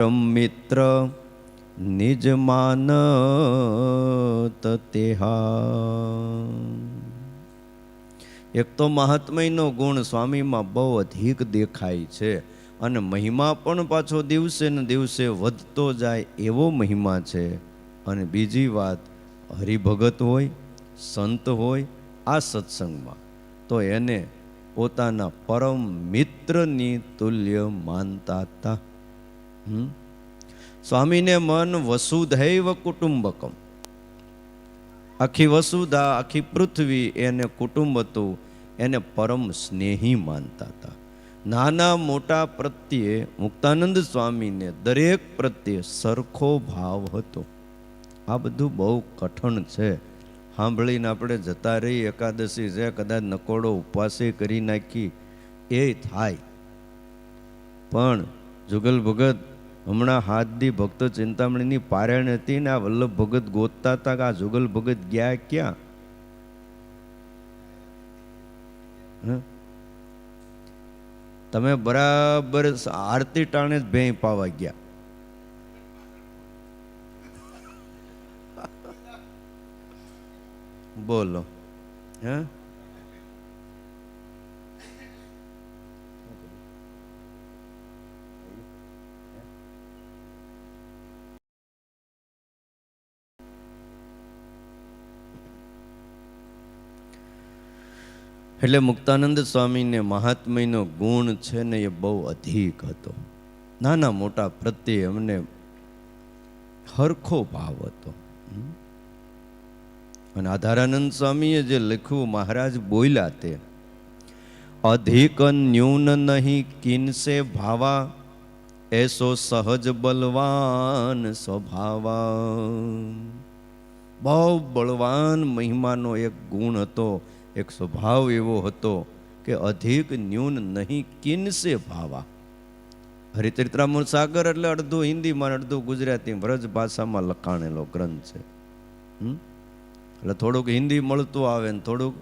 પરમ મિત્ર નિજ માન તેહા એક તો મહાત્મયનો ગુણ સ્વામીમાં બહુ અધિક દેખાય છે અને મહિમા પણ પાછો દિવસે ને દિવસે વધતો જાય એવો મહિમા છે અને બીજી વાત, હરિભગત હોય, સંત હોય, આ સત્સંગમાં, તો એને પોતાના પરમ મિત્રની તુલ્ય માનતા હતા? સ્વામીને મન વસુધૈવ કુટુંબકમ. આખી વસુધા, આખી પૃથ્વી એને કુટુંબ હતું, એને પરમ સ્નેહી માનતા હતા. નાના મોટા પ્રત્યે મુક્તાનંદ સ્વામીને દરેક પ્રત્યે સરખો ભાવ હતો. આ બધું બહુ કઠણ છે. સાંભળીને આપણે જતા રહી એકાદશી છે, કદાચ નકોડો ઉપવાસે કરી નાખી, એ થાય. પણ જુગલ ભગત હમણાં હાથ દી ભક્તો ચિંતામણીની પારાયણ હતી ને આ વલ્લભ ભગત ગોતતા હતા કે આ જુગલ ભગત ગયા ક્યાં? તમે બરાબર આરતી ટાણે જ ભેં પાવા ગયા. બોલો. હે? એટલે મુક્તાનંદ સ્વામીને મહાત્મયનો ગુણ છે ને એ બહુ અધિક હતો. નાના મોટા પ્રત્યે એમને હરખો ભાવ હતો. અને આધારાનંદ સ્વામીએ જે લખ્યું, મહારાજ બોલ્યા તે, અધિક ન્યૂન નહીં કિનસે ભાવા, એસો સહજ બલવાન સ્વભાવા. બહુ બળવાન મહિમાનો એક ગુણ હતો. એક સ્વભાવ એવો હતો કે અધિક ન્યૂન નહીં કિનસે ભાવા. હરિચરિત્રામૂળ સાગર એટલે અડધું હિન્દીમાં અડધું ગુજરાતી વ્રજ ભાષામાં લખાણેલો ગ્રંથ છે. એટલે થોડુંક હિન્દી મળતું આવે ને થોડુંક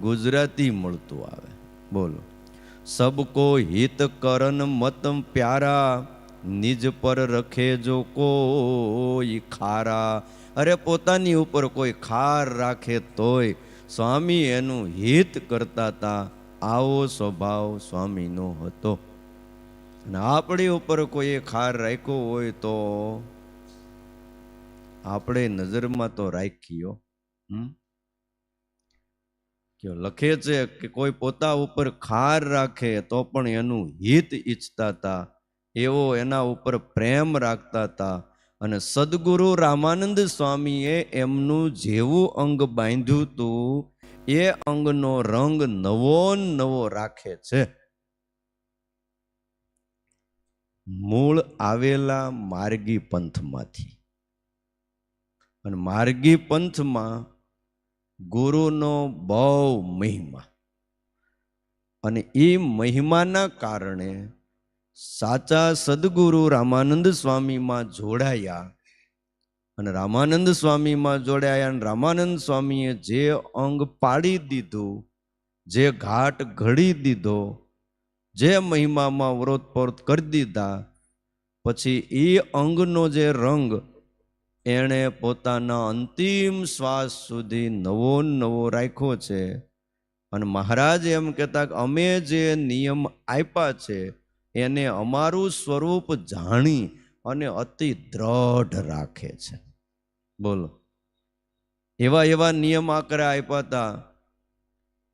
ગુજરાતી મળતું આવે. બોલો. સબકો હિત કરન મત પ્યારા, નિજ પર રખે જો કોઈ ખારા અરે પોતાની ઉપર કોઈ ખાર રાખે તોય સ્વામી એનું હિત કરતા હતા આવો સ્વભાવ સ્વામીનો હતો. અને આપણી ઉપર કોઈએ ખાર રાખ્યો હોય તો આપણે નજરમાં તો રાખ્યો. કે લખે છે કે કોઈ પોતા ઉપર ખાર રાખે તો પણ એનું હિત ઈચ્છતા હતા એવો એના ઉપર પ્રેમ રાખતા હતા અને સદગુરુ રામાનંદ સ્વામીએ એમનું જેવું અંગ બાંધ્યું હતું એ અંગનો રંગ નવો નવો રાખે છે. મૂળ આવેલા માર્ગી પંથમાંથી. અને માર્ગી પંથમાં ગુરુનો બહુ મહિમા. અને એ મહિમાના કારણે સાચા સદગુરુ રામાનંદ સ્વામીમાં જોડાયા. અને રામાનંદ સ્વામીમાં જોડાયા અને રામાનંદ સ્વામીએ જે અંગ પાડી દીધું, જે ઘાટ ઘડી દીધો, જે મહિમામાં વ્રોતપોત કરી દીધા, પછી એ અંગનો જે રંગ એણે પોતાના અંતિમ શ્વાસ સુધી નવો નવો રાખ્યો છે. અને મહારાજ એમ કહેતા કે અમે જે નિયમ આપ્યા છે એને અમારું સ્વરૂપ જાણી અને અતિ દ્રઢ રાખે છે. બોલો. એવા એવા નિયમ આકરા આપ્યા હતા.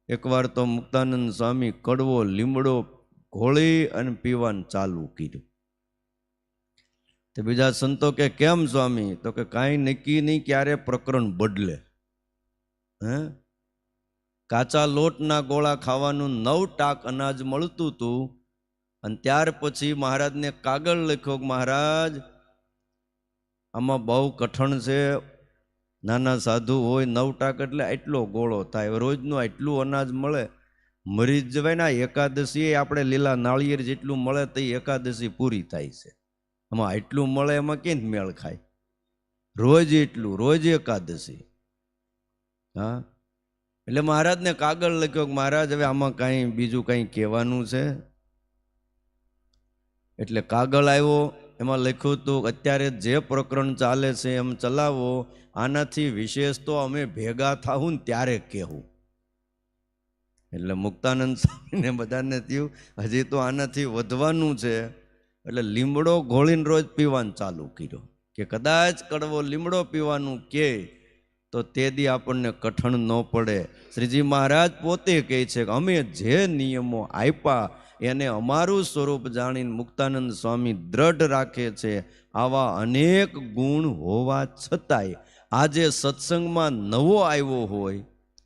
એકવાર તો મુક્તાનંદ સ્વામી કડવો, લીમડો ઘોળી અને પીવાનું ચાલુ કર્યું. તે બીજા સંતો કે, કેમ સ્વામી? તો કે કાંઈ નક્કી નહીં ક્યારે પ્રકરણ બદલે. હે? કાચા લોટના ગોળા ખાવાનું નવ ટાક અનાજ મળતું હતું અને ત્યાર પછી મહારાજને કાગળ લખ્યો કે મહારાજ, આમાં બહુ કઠણ છે, નાના સાધુ હોય, નવ ટાક એટલે આટલો ગોળો થાય. રોજનું આટલું અનાજ મળે, મરી જવાય ને એકાદશી આપણે લીલા નાળિયેર જેટલું મળે તો એકાદશી પૂરી થાય છે. આમાં આટલું મળે એમાં કેમ મેળ ખાય? રોજ એટલું, રોજ એકાદશી. હા? એટલે મહારાજને કાગળ લખ્યો કે મહારાજ, હવે આમાં કાંઈ બીજું કાંઈ કહેવાનું છે? એટલે કાગળ આવ્યો, એમાં લખ્યું હતું, અત્યારે જે પ્રકરણ ચાલે છે એમ ચલાવો, આનાથી વિશેષ તો અમે ભેગા થાવું ને ત્યારે કહેવું. એટલે મુક્તાનંદ સ્વામીને બધાને થયું, હજી તો આનાથી વધવાનું છે. એટલે લીમડો ઘોળીને રોજ પીવાનું ચાલુ કર્યો. કે કદાચ કડવો લીમડો પીવાનું કે, તો તે દી આપણને કઠણ ન પડે. શ્રીજી મહારાજ પોતે કહે છે કે અમે જે નિયમો આપ્યા એને અમારું સ્વરૂપ જાણીને મુક્તાનંદ સ્વામી દ્રઢ રાખે છે. આવા અનેક ગુણ હોવા છતાંય આજે સત્સંગમાં નવો આવ્યો હોય,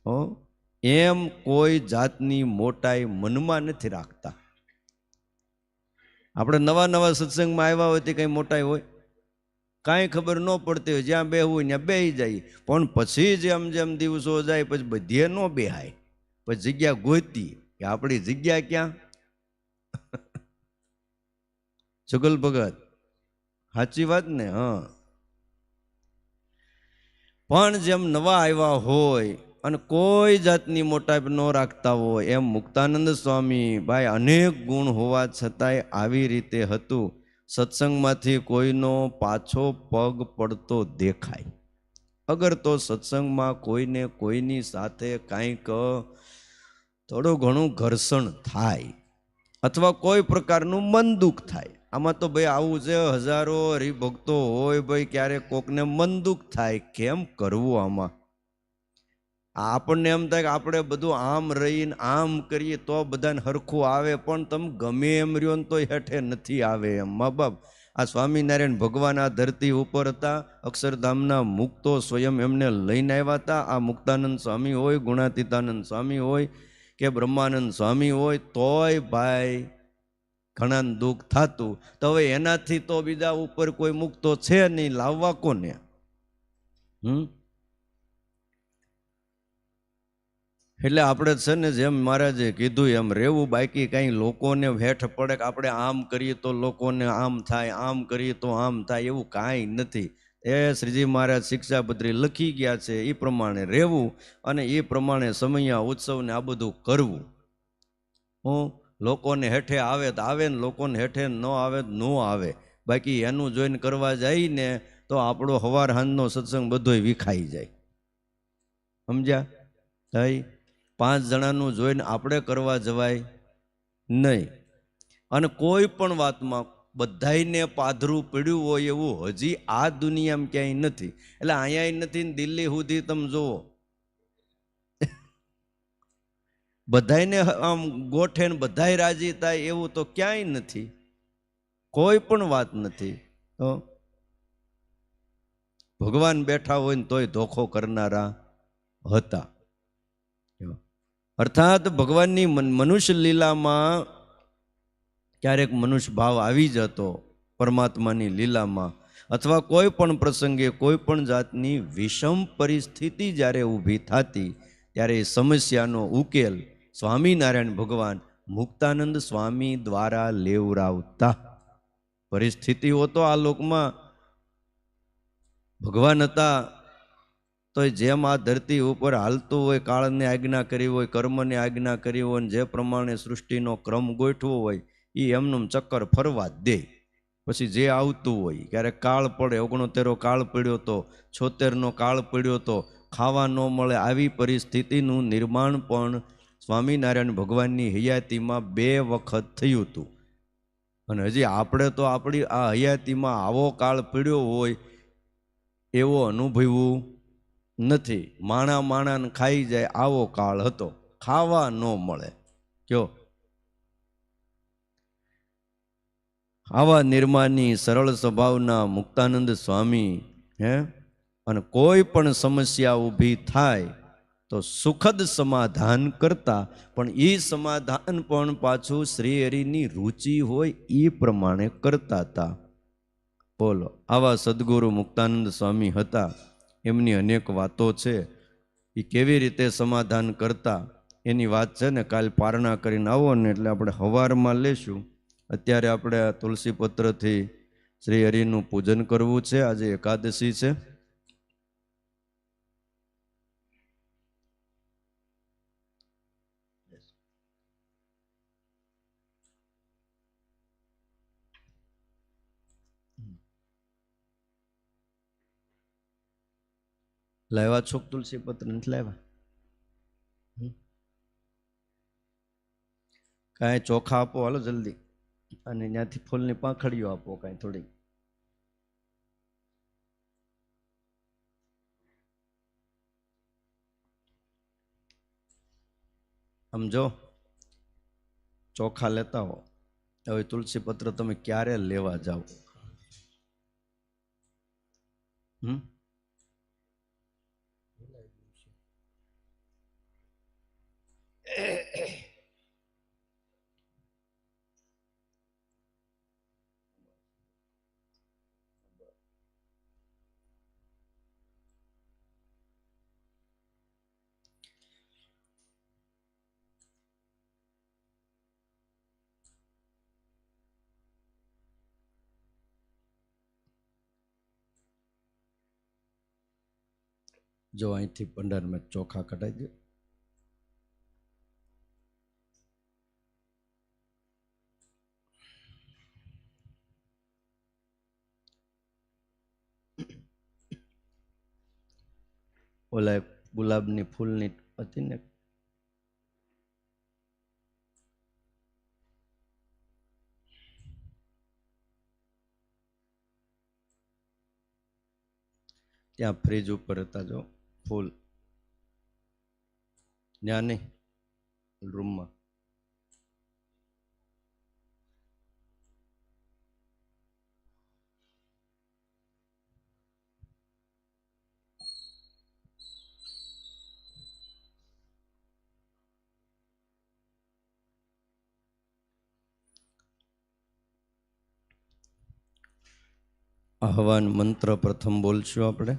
હો, એમ કોઈ જાતની મોટાઈ મનમાં નથી રાખતા. આપણે નવા નવા સત્સંગમાં આવ્યા હોય તે કંઈ મોટાઈ હોય? કાંઈ ખબર ન પડતી હોય, જ્યાં બેહવું હોય ત્યાં બેહી જાય. પણ પછી જેમ જેમ દિવસો જાય, પછી બધીએ ન બેહાય. પછી જગ્યા ગોતી કે આપણી જગ્યા ક્યાં? જુગલ ભગત. સાચી વાત ને, હા. પણ જેમ નવા આવ્યા હોય અને કોઈ જાતની મોટાઈ ન રાખતા હોય, એમ મુક્તાનંદ સ્વામી ભાઈ અનેક ગુણ હોવા છતાંય આવી રીતે હતું. સત્સંગમાંથી કોઈનો પાછો પગ પડતો દેખાય. અગર તો સત્સંગમાં કોઈને કોઈની સાથે કાંઈક થોડું ઘણું ઘર્ષણ થાય અથવા કોઈ પ્રકારનું મન દુઃખ થાય આમાં તો ભાઈ આવું છે, હજારો હરિભક્તો હોય ભાઈ ક્યારેક કોકને મન દુઃખ થાય, કેમ કરવું આમાં? આપણને એમ થાય કે આપણે બધું આમ રહીને આમ કરીએ તો બધાને હરખું આવે, પણ તમે ગમે એમ રહ્યો ને તો હેઠે નથી આવે એમ. મા બાપ, આ સ્વામિનારાયણ ભગવાન આ ધરતી ઉપર હતા, અક્ષરધામના મુક્તો સ્વયં એમને લઈને આવ્યા હતા. આ મુક્તાનંદ સ્વામી હોય, ગુણાતીતાનંદ સ્વામી હોય, કે બ્રહ્માનંદ સ્વામી હોય, તોય ભાઈ ઘણા દુઃખ થતું. તો હવે એનાથી તો બીજા ઉપર કોઈ મુક્તો છે નહીં, લાવવા કોને? હમ? એટલે આપણે છે ને જેમ મહારાજે કીધું એમ રહેવું બાકી કાંઈ લોકોને હેઠ પડે કે આપણે આમ કરીએ તો લોકોને આમ થાય, આમ કરીએ તો આમ થાય એવું કાંઈ નથી. એ શ્રીજી મહારાજ શિક્ષાપત્રી લખી ગયા છે એ પ્રમાણે રહેવું અને એ પ્રમાણે સમયા ઉત્સવને આ બધું કરવું. હું લોકોને હેઠે આવે તો આવે ને લોકોને હેઠે ન આવે ન આવે. બાકી એનું જોઈને કરવા જાય ને તો આપણો હવાર હાંજનો સત્સંગ બધોય વિખાઈ જાય. સમજ્યા? થઈ પાંચ જણાનું જોઈને આપણે કરવા જવાય નહીં. અને કોઈ પણ વાતમાં બધાયને પાધરું પડ્યું હોય એવું હજી આ દુનિયામાં ક્યાંય નથી. એટલે અહીંયા નથી ને દિલ્હી સુધી તમે જુઓ. બધાયને આમ ગોઠે બધાય રાજી થાય એવું તો ક્યાંય નથી. કોઈ પણ વાત નથી. તો ભગવાન બેઠા હોય ને તોય ધોખો કરનારા હતા. અર્થાત ભગવાનની મનુષ્ય લીલામાં ક્યારેક મનુષ્ય ભાવ આવી જતો પરમાત્માની લીલામાં અથવા કોઈ પણ પ્રસંગે કોઈ પણ જાતની વિષમ પરિસ્થિતિ જ્યારે ઊભી થતી, ત્યારે એ સમસ્યાનો ઉકેલ સ્વામિનારાયણ ભગવાન મુક્તાનંદ સ્વામી દ્વારા લેવરાવતા. પરિસ્થિતિઓ તો આ લોકમાં ભગવાન હતા તો જેમ આ ધરતી ઉપર હાલતું હોય, કાળને આજ્ઞા કરી હોય, કર્મને આજ્ઞા કરી હોય જે પ્રમાણે સૃષ્ટિનો ક્રમ ગોઠવો હોય એ એમનું ચક્કર ફરવા દે. પછી જે આવતું હોય ક્યારેક કાળ પડે, ઓગણોતેરો કાળ પડ્યો તો, છોતેરનો કાળ પડ્યો તો, ખાવા ન મળે, આવી પરિસ્થિતિનું નિર્માણ પણ સ્વામિનારાયણ ભગવાનની હયાતીમાં બે વખત થયું હતું. અને હજી આપણે તો આપણી આ હયાતીમાં આવો કાળ પીડ્યો હોય એવો અનુભવ્યું નથી. માણા માણાને ખાઈ જાય આવો કાળ હતો. ખાવા ન મળે. કયો? આવા નિર્માણની સરળ સ્વભાવના મુક્તાનંદ સ્વામી, હે? અને કોઈ પણ સમસ્યા ઊભી થાય તો સુખદ સમાધાન કરતા, પણ એ સમાધાન પણ પાછું શ્રી હરિની રુચિ હોય એ પ્રમાણે કરતા હતા બોલો, આવા સદગુરુ મુક્તાનંદ સ્વામી હતા. એમની અનેક વાતો છે. એ કેવી રીતે સમાધાન કરતા? એની વાત છે ને, કાલ પારણા કરીને આવો ને, એટલે આપણે હવારમાં લેશું. અત્યારે આપણે આ તુલસી પત્રથી શ્રી હરિનું પૂજન કરવું છે. આજે એકાદશી છે. લાવ્યા, છોક તુલસી પત્ર નથી લાવ્યા? કાંઈ ચોખા આપો, હાલો જલ્દી. અને ત્યાંથી ફૂલની પાંખડીઓ આપો કાંઈ થોડી સમજો ચોખા લેતા હો. હવે તુલસી પત્ર તમે ક્યારે લેવા જાઓ? હમ? જો અહીંથી ભંડારમાં ચોખા કઢાઈ દે. ઓલા ગુલાબની ફૂલની હતી ને ત્યાં ફ્રીજ ઉપર હતા જો. ફૂલ ત્યાં નહીં રૂમમાં આહવાન મંત્ર પ્રથમ બોલશું આપણે.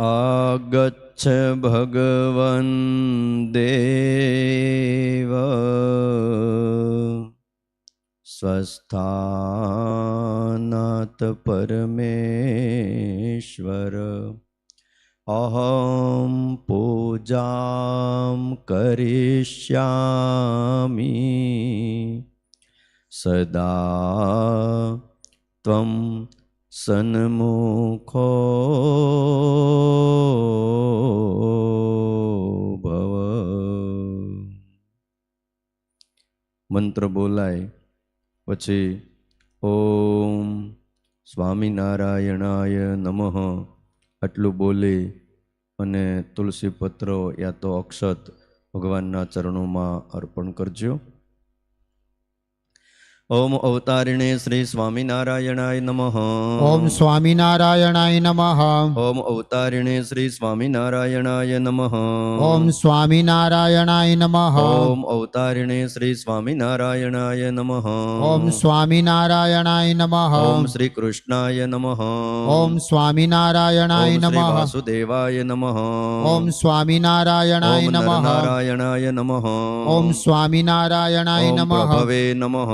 आगच्छ भगवन् देव। स्वस्थानात् परमेश्वर। अहं पूजां करिष्यामि। सदा त्वं સન્મુખો ભવ. મંત્ર બોલાય. પછી, ઓમ સ્વામિનારાયણાય નમઃ. આટલું બોલી અને તુલસી પત્રો યા તો અક્ષત ભગવાનના ચરણોમાં અર્પણ કરજો. ઓમ અવતારિણે શ્રી સ્વામિનારાયણાય નમઃ. ઓમ સ્વામિનારાયણાય નમઃ. ઓમ અવતારિણે શ્રી સ્વામિનારાયણાય નમઃ. ઓમ સ્વામિનારાયણાય નમઃ. ઓમ અવતારિણે શ્રી સ્વામિનારાયણાય નમઃ. ઓમ સ્વામિનારાયણાય નમઃ. ઓમ શ્રી કૃષ્ણાય નમઃ. ઓમ સ્વામિનારાયણાય નમઃ. વાસુદેવાય નમઃ. ઓમ સ્વામિનારાયણાય નમઃ. નારાયણાય નમઃ. ઓમ સ્વામિનારાયણાય નમઃ. ભવે નમઃ.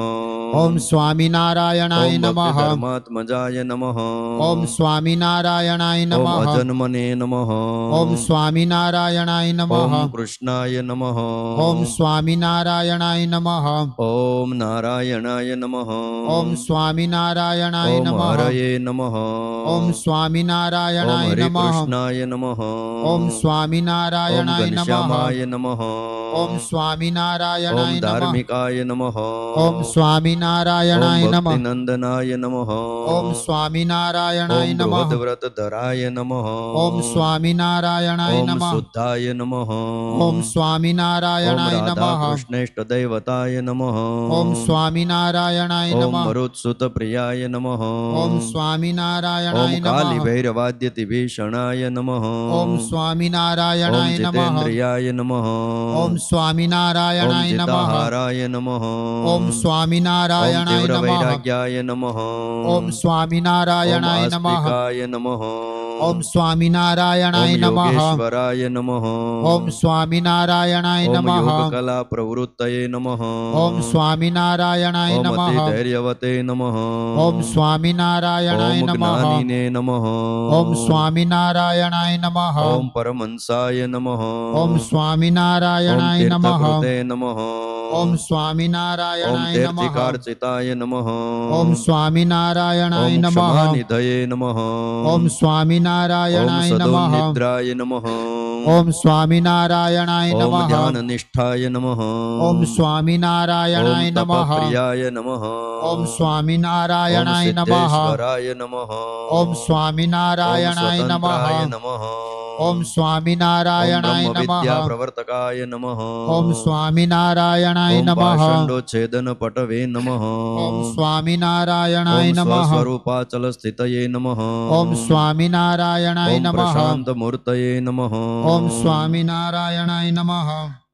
ઓમ સ્વામિનારાયણાય નમઃ ભક્તિધર્માત્મજાય નમઃ ઓમ સ્વામિનારાયણાય નમઃ અજન્મને નમઃ ઓમ સ્વામિનારાયણાય નમઃ કૃષ્ણાય નમઃ ઓમ સ્વામિનારાયણાય નમઃ ઓમ નારાયણાય નમઃ ઓમ સ્વામિનારાયણાય નમઃ હરયે નમઃ ઓમ સ્વામિનારાયણાય નમઃ કૃષ્ણાય નમઃ ઓમ સ્વામિનારાયણાય નમઃ નમઃ ઓમ સ્વામિનારાયણાય નમઃ ધાર્મિકાય નમઃ ઓમ સ્વામિનારાયણાય નમ. નંદનાય નમ. ઓમ સ્વામિનારાયણાય નમ. વ્રત ધરાય નમ. ઓમ સ્વામિનારાયણાય નમ. શુદ્ધાય નમ. ઓમ સ્વામિનારાયણાય નમ નમઃ. દૈવતાય નમ. ઓમ સ્વામિનારાયણાય નમ. મરુત્સુત પ્રિયાય નમ. ઓમ સ્વામિનારાયણાય નમ. કાલી ભૈરવાદ્ય કાલિભૈરવાદ્યતિભીષણાય નમ. ઓમ સ્વામિનારાયણાય નમ. જિતેન્દ્રિયાય નમ. ઓમ સ્વામિનારાયણાય નમ. હારાય નમ. ઓમ સ્વામિનારાયણાય નમઃ વૈરાગ્યાય નમઃ ઓમ સ્વામિનારાયણાય નમઃ નમઃ ઓમ સ્વામિનારાયણાય નમઃ યોગેશ્વરાય નમઃ ઓમ સ્વામિનારાયણાય નમઃ કલા પ્રવૃત્તયે નમઃ ઓમ સ્વામિનારાયણાય નમઃ ધૈર્યવતે નમઃ ઓમ સ્વામિનારાયણાય નમઃ જ્ઞાનિને નમઃ ઓમ સ્વામિનારાયણાય નમઃ ઓમ પરમહંસાય નમઃ ઓમ સ્વામિનારાયણાય નમઃ નમઃ ઓમ સ્વામિનારાયણાય નમઃ. તીર્થિકાર્ચિતાય નમઃ. ઓમ સ્વામિનારાયણાય નમઃ. નિધયે નમઃ. ઓમ સ્વામિનારાયણાય નમઃ. નિદ્રાય નમઃ. ઓમ સ્વામિનારાયણાય ઓમ ધ્યાન નિષ્ઠાય નમઃ ઓમ સ્વામિનારાયણાય નમઃ તપપ્રિયાય નમઃ ઓમ સ્વામિનારાયણાય નમઃ નમઃ ઓમ સ્વામિનારાયણાય નમઃ નમઃ ઓમ સ્વામિનારાયણાય નમઃ પ્રવર્તકાય નમઃ ઓમ સ્વામિનારાયણાય નમઃ છેદન પટવે નમઃ ઓમ સ્વામિનારાયણાય નમઃ સ્વરૂપાચલ સ્થિતયે નમઃ ઓમ સ્વામિનારાયણાય ઓમ નમઃ શાંત મૂર્તયે નમઃ ॐ स्वामिनारायणाय नमः।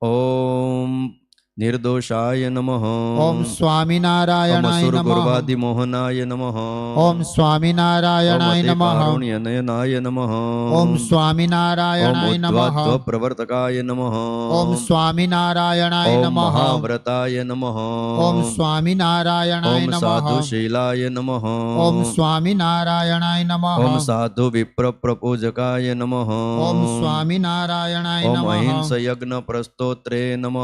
ॐ નિર્દોષાય નમ ઓમ સ્વામિનારાયણાય ગુર્વાદિ મોહનાય નમ ઓમ સ્વામિનારાયણાય નમ કારુણ્યનયનાય નમ ઓમ સ્વામિનારાયણાય નમ પ્રવર્તકાય નમ ઓમ સ્વામિનારાયણાય નમ મહાવ્રતાય નમ ઓમ સ્વામિનારાયણાય નમ સાધુશીલાય નમ ઓમ સ્વામિનારાયણાય નમ ઓમ સાધુ વિપ્ર પ્રપૂજકાય નમ ઓમ સ્વામિનારાયણાય નમ અહિંસ યજ્ઞ પ્રસ્તોત્રે નમ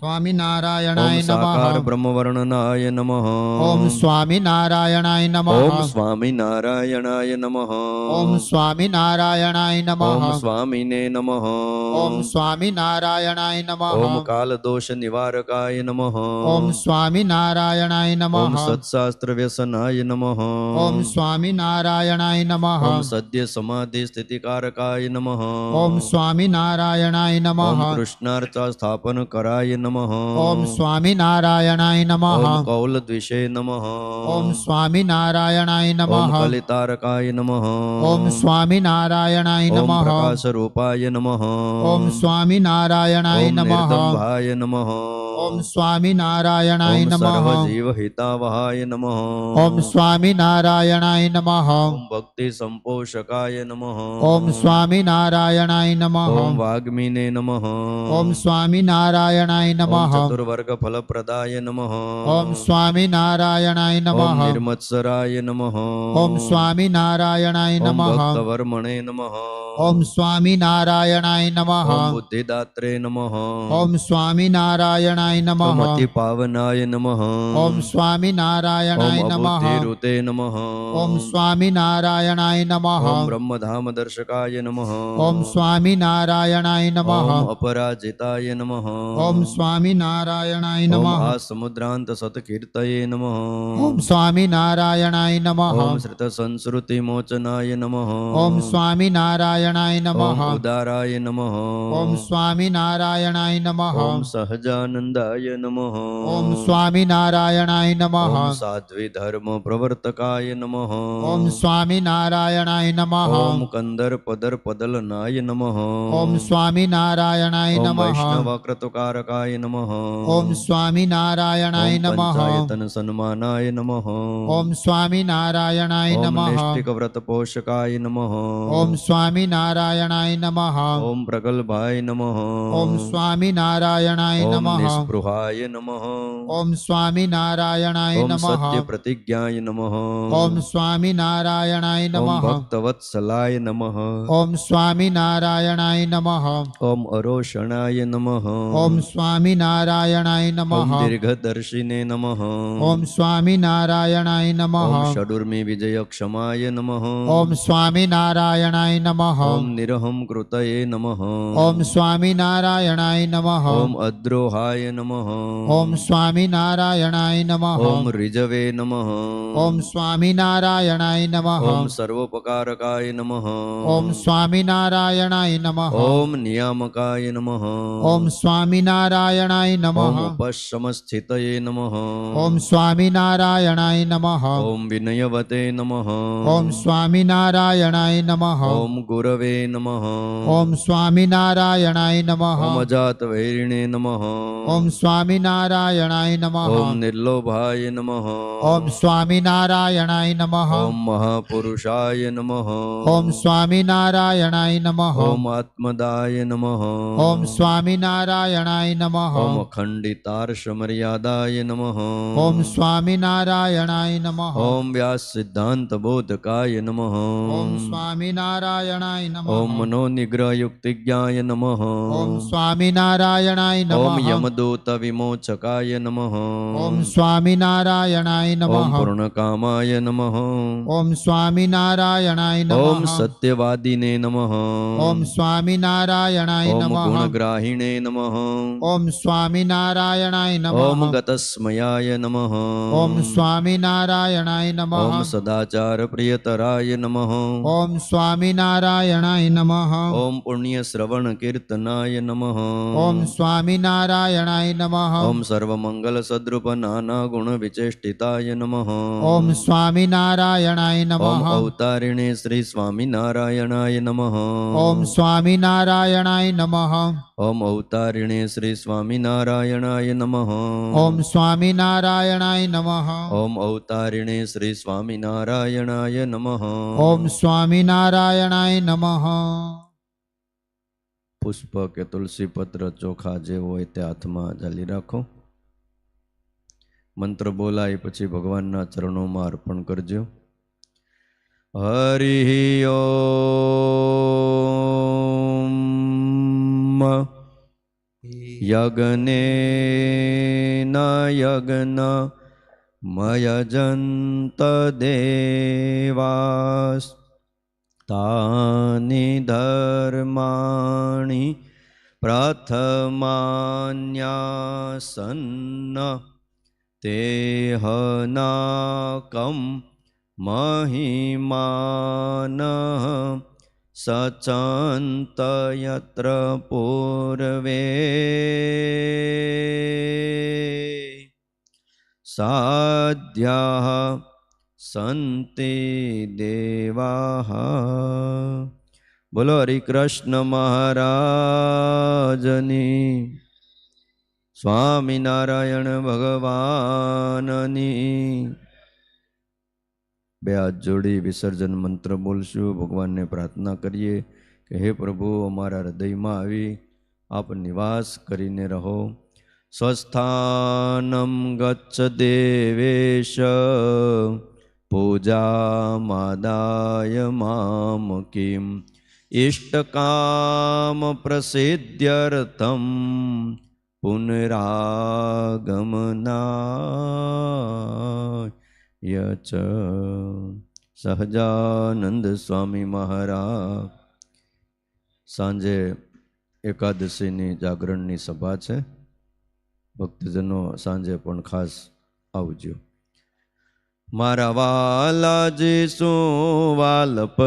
સ્વામિનારાયણાય નમઃ બ્રહ્મવર્ણનાય નમઃ ઓમ સ્વામિનારાયણાય નમઃ ઓમ સ્વામિનારાયણાય નમઃ ઓમ સ્વામિનારાયણાય નમઃ ઓમ સ્વામીને નમઃ ઓમ સ્વામિનારાયણાય નમઃ ઓમ કાલદોષ નિવારકાય નમઃ ઓમ સ્વામિનારાયણાય ઓમ નમઃ સત્શાસ્ત્ર વ્યસનાય નમઃ ઓમ સ્વામિનારાયણાય નમઃ ઓમ સદ્ય સમાધિ સ્થિતિકારકાય નમઃ ઓમ સ્વામિનારાયણાય ઓમ નમઃ કૃષ્ણાર્ચા સ્થાપન કરાય નમઃ ઓમ સ્વામિનારાયણાય ઓમ નમઃ કૌલ દ્વિષે નમઃ ઓમ સ્વામિનારાયણાય ઓમ નમઃ કલિતારકાય નમઃ ઓમ સ્વામિનારાયણાય ઓમ નમઃ પ્રકાશ રૂપાય નમઃ ઓમ સ્વામિનારાયણાય ઓમ નમઃ નિર્દંભાય નમઃ ઓમ સ્વામિનારાયણાય ઓમ નમઃ સર્વજીવ હિતાવહાય નમઃ ઓમ સ્વામિનારાયણાય નમઃ ઓમ ભક્તિ સંપોષકાય નમઃ ઓમ સ્વામિનારાયણાય ઓમ નમઃ વાગ્મીને નમઃ ઓમ સ્વામિનારાયણાય ઓમ નમઃ ચતુર્વર્ગ ફલપ્રદાય નમઃ ઓમ સ્વામી નારાયણાય નમઃ નિર્મત્સરાય નમઃ ઓમ સ્વામી નારાયણાય નમઃ ભક્તવર્મણે નમઃ ઓમ સ્વામિનારાયણાય નમઃ બુદ્ધિદાત્રે નમઃ ઓમ સ્વામી નારાયણાય નમઃ અતિપાવનાય નમઃ ઓમ સ્વામી નારાયણાય નમઃ અબુદ્ધિરુતે નમઃ ઓમ સ્વામિનારાયણાય નમઃ બ્રહ્મધામ દર્શકાય નમઃ ઓમ સ્વામિનારાયણાય નમઃ અપરાજિતાય નમઃ ઓમ સ્વામિનારાયણાય નમઃ સમુદ્રાંત સતકીર્તયે નમઃ ઓમ સ્વામિનારાયણાય નમઃ ઓમ શ્રુત સંસ્કૃતિ મોચનાય નમઃ ઓમ સ્વામિનારાયણાય નમઃ ઉદારાય નમઃ ઓમ સ્વામિનારાયણાય નમઃ ઓમ સહજાનંદાય નમઃ ઓમ સ્વામિનારાયણાય નમઃ સાધ્વી ધર્મ પ્રવર્તકાય નમઃ ઓમ સ્વામિનારાયણાય નમઃ ઓમ કંદર પદર પદલનાય નમઃ ઓમ સ્વામિનારાયણાય નમઃ વૈષ્ણવક્રતુકારકાય નમઃ ઓમ સ્વામી નારાયણાય નમઃ પંચાયતન સન્માનાય નમઃ ઓમ સ્વામી નારાયણાય નમઃ વ્રત પોષકાય નમઃ ઓમ સ્વામિનારાયણાય નમઃ ઓમ પ્રગલ્ભાય નમઃ ઓમ સ્વામી નારાયણાય નમઃ નિસ્પૃહાય નમઃ ઓમ સ્વામી નારાયણાય નમઃ સત્ય પ્રતિજ્ઞાય નમઃ ઓમ સ્વામી નારાયણાય નમઃ ભક્તવત્સલાય નમઃ ઓમ સ્વામિનારાયણાય નમઃ ઓમ અરોષણાય નમઃ ઓમ સ્વામિનારાયણાય નમઃ દીર્ઘદર્શિને નમઃ ઓમ સ્વામિનારાયણાય નમઃ ષડુર્મી વિજય ક્ષમાય નમઃ ઓમ સ્વામિનારાયણાય નમઃ ઓમ નિરહમ કૃતયે નમઃ ઓમ સ્વામિનારાયણાય નમઃ ઓમ અદ્રોહાય નમઃ ઓમ સ્વામિનારાયણાય નમઃ ઓમ રિજવે નમઃ ઓમ સ્વામિનારાયણાય નમઃ ઓમ સર્વોપકારકાય નમઃ ઓમ સ્વામિનારાયણાય નમઃ ઓમ નિયામકાય નમઃ ઓમ સ્વામિનારાયણાય નમઃ ઉપશમસ્થિતયે નમઃ ઓમ સ્વામિનારાયણાય નમઃ ઓમ વિનયવતે નમઃ ઓમ સ્વામિનારાયણાય નમઃ ઓમ ગુરવે નમઃ ઓમ સ્વામિનારાયણાય નમઃ ઓમ અજાત વૈરિણે નમઃ ઓમ સ્વામિનારાયણાય નમઃ ઓમ નિર્લોભાય નમઃ ઓમ સ્વામિનારાયણાય નમઃ ઓમ મહાપુરુષાય નમઃ ઓમ સ્વામિનારાયણાય નમઃ ઓમ આત્મદાય નમઃ ઓમ સ્વામિનારાયણાય નમઃ ઓમ અખંડિતાર્ષમર્યાદાય નમઃ ઓમ સ્વામિનારાયણાય નમઃ ઓમ વ્યાસ સિદ્ધાંત બોધકાય નમઃ ઓમ સ્વામિનારાયણાય નમઃ ઓમ મનોનિગ્રહ યુક્તિજ્ઞાય નમઃ ઓમ સ્વામિનારાયણાય ઓમ નમઃ યમદૂત વિમોચકાય નમઃ ઓમ સ્વામિનારાયણાય ઓમ પૂર્ણકામાય નમઃ ઓમ સ્વામિનારાયણાય ઓમ સત્યવાદિને નમઃ ઓમ સ્વામિનારાયણાય ઓમ નમઃ ગુણગ્રાહિણે નમઃ ઓમ સ્વામિનારાયણાય ઓમ નમઃ ગતસ્મયાય નમઃ ઓમ સ્વામિનારાયણાય ઓમ નમઃ સદાચાર પ્રિયતરાય નમઃ ઓમ સ્વામિનારાયણાય નમઃ ઓમ પુણ્ય શ્રવણ કીર્તનાય નમઃ ઓમ સ્વામિનારાયણાય નમઃ ઓમ સર્વમંગલ સદ્રુપ નાના ગુણ વિચેષ્ટિતાય નમઃ ઓમ સ્વામિનારાયણાય ઓમ નમઃ અવતારિણે શ્રી સ્વામિનારાયણાય નમઃ ઓમ સ્વામિનારાયણાય નમઃ ઓમ અવતારિણે શ્રી સ્વામિનારાયણાય નમઃ. ઓમ સ્વામિનારાયણાય નમઃ. ઓમ અવતારિણે શ્રી સ્વામિનારાયણાય નમઃ. ઓમ સ્વામિનારાયણાય નમઃ. પુષ્પ કે તુલસી પત્ર ચોખા જે હોય તે હાથમાં જાલી રાખો. મંત્ર બોલાય પછી ભગવાનના ચરણોમાં અર્પણ કરજો. હરિ मि। यग्ने नयग्न मयजन्तदेवास्तानि धर्माणि प्रथमान्यासन्न। तेहनाकं महिमानः। યત્ર પૂર્વે સાધ્યા સંતે દેવાહ બોલો હરિકૃષ્ણ મહારાજની સ્વામિનારાયણ ભગવાનની બે હાથ જોડી વિસર્જન મંત્ર બોલશું. ભગવાનને પ્રાર્થના કરીએ કે હે પ્રભુ, અમારા હૃદયમાં આવી આપ નિવાસ કરીને રહો. સ્વસ્થાનમ ગચ્છ દેવેશ, પૂજામાદાય મામ કિમ. ઇષ્ટકામ પ્રસિદ્ધ્યર્થમ પુનરાગમનાય. ચ સહજાનંદ સ્વામી મહારાજ. સાંજે એકાદશીની જાગરણની સભા છે. ભક્તજનો સાંજે પણ ખાસ આવજો. મારા વાલાજી શું વાલપ